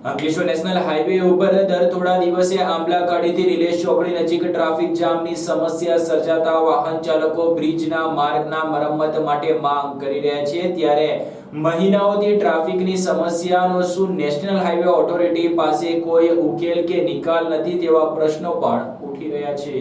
Ankleshwar national highway ઉપર દર થોડા દિવસે આંબલા ખાડીથી રિલેશ ચોકડી નજીક ટ્રાફિક જામની સમસ્યા સર્જાતા વાહન ચાલકો બ્રિજના માર્ગના મરમ્મત માટે માંગ કરી રહ્યા છે. ત્યારે મહિનાઓથી ટ્રાફિકની સમસ્યાનો શું નેશનલ હાઈવે ઓથોરિટી પાસે કોઈ ઉકેલ કે નિકાલ નથી તેવા પ્રશ્નો પણ ઉઠી રહ્યા છે.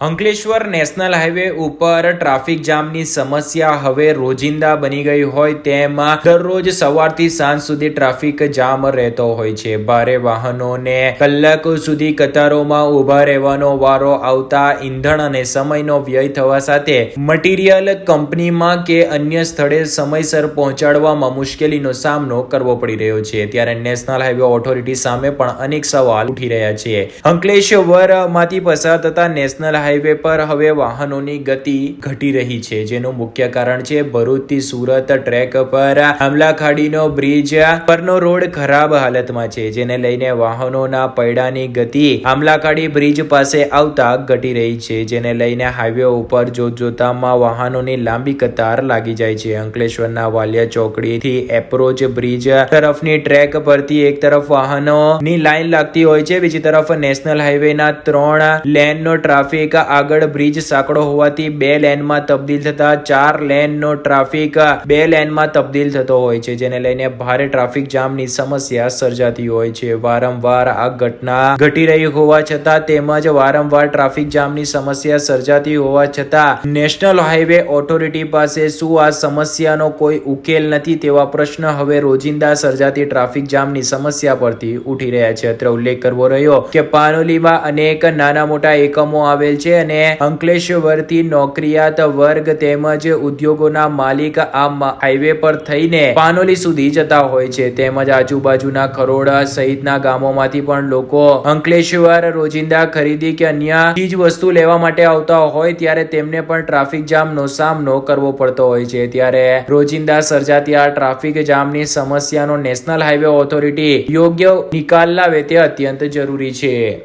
અંકલેશ્વર નેશનલ હાઈવે ઉપર ટ્રાફિક જામની સમસ્યા હવે રોજિંદા બની ગઈ હોય તેમાં દરરોજ સવારથી સાંજ સુધી ટ્રાફિક જામ રહેતો હોય છે. ભારે વાહનોને કલાકો સુધી કતારોમાં ઊભા રહેવાનો વારો આવતા ઈંધણ અને સમયનો વ્યય થવા સાથે મટીરિયલ કંપનીમાં કે અન્ય સ્થળે સમયસર પહોંચાડવામાં મુશ્કેલીનો સામનો કરવો પડી રહ્યો છે. ત્યારે નેશનલ હાઈવે ઓથોરિટી સામે પણ અનેક સવાલ ઉઠી રહ્યા છે. અંકલેશ્વરમાંથી પસાર થતા નેશનલ હાઈવે પર હવે વાહનોની ગતિ ઘટી રહી છે, જેનું મુખ્ય કારણ છે ભરૂચથી સુરત ટ્રેક પર હમલાખાડીનો બ્રિજ પરનો રોડ ખરાબ હાલતમાં છે, જેને લઈને વાહનોના પૈડાની ગતિ હમલાખાડી બ્રિજ પાસે આવતા ઘટી રહી છે, જેને લઈને હાઈવે ઉપર જોતજોતામાં વાહનોની લાંબી કતાર લાગી જાય છે. અંકલેશ્વરના વાલિયા ચોકડીથી એપ્રોચ બ્રિજ તરફની ટ્રેક પરથી એક તરફ વાહનોની લાઈન લાગતી હોય છે. બીજી તરફ નેશનલ હાઈવેના ત્રણ લેન નો ટ્રાફિક આગળ બ્રિજ સાંકડો હોવાથી બે લેનમાં તબદીલ થતા ચાર લેન નો ટ્રાફિક બે લેનમાં તબદીલ થતો હોય છે, જેને લઈને ભારે ટ્રાફિક જામની સમસ્યા સર્જાતી હોય છે. વારંવાર આ ઘટના ઘટી રહી હોવા છતાં તેમજ વારંવાર ટ્રાફિક જામની સમસ્યા સર્જાતી હોવા છતાં નેશનલ હાઈવે ઓથોરિટી પાસે શું આ સમસ્યાનો કોઈ ઉકેલ નથી? તેવા પ્રશ્ન હવે રોજિંદા સર્જાતી ટ્રાફિક જામની સમસ્યા પરથી ઉઠી રહ્યા છે. અત્રે ઉલ્લેખ કરવો રહ્યો કે પાનોલીમાં અનેક નાના મોટા એકમો આવેલ છે અને અંકલેશ્વરથી નોકરિયાત વર્ગ તેમજ ઉદ્યોગોના માલિક આ હાઈવે પર થઈને પાનોલી સુધી જતા હોય છે. તેમજ આજુબાજુના ખરોડા સહિતના ગામોમાંથી પણ લોકો અંકલેશ્વર રોજિંદા ખરીદી કે અન્ય ચીજ વસ્તુ લેવા માટે આવતા હોય, ત્યારે તેમને પણ ટ્રાફિક જામનો સામનો કરવો પડતો હોય છે. ત્યારે રોજિંદા સર્જાતી આ ટ્રાફિક જામની સમસ્યાનો નેશનલ હાઈવે ઓથોરિટી યોગ્ય નિકાલ લાવે તે અત્યંત જરૂરી છે.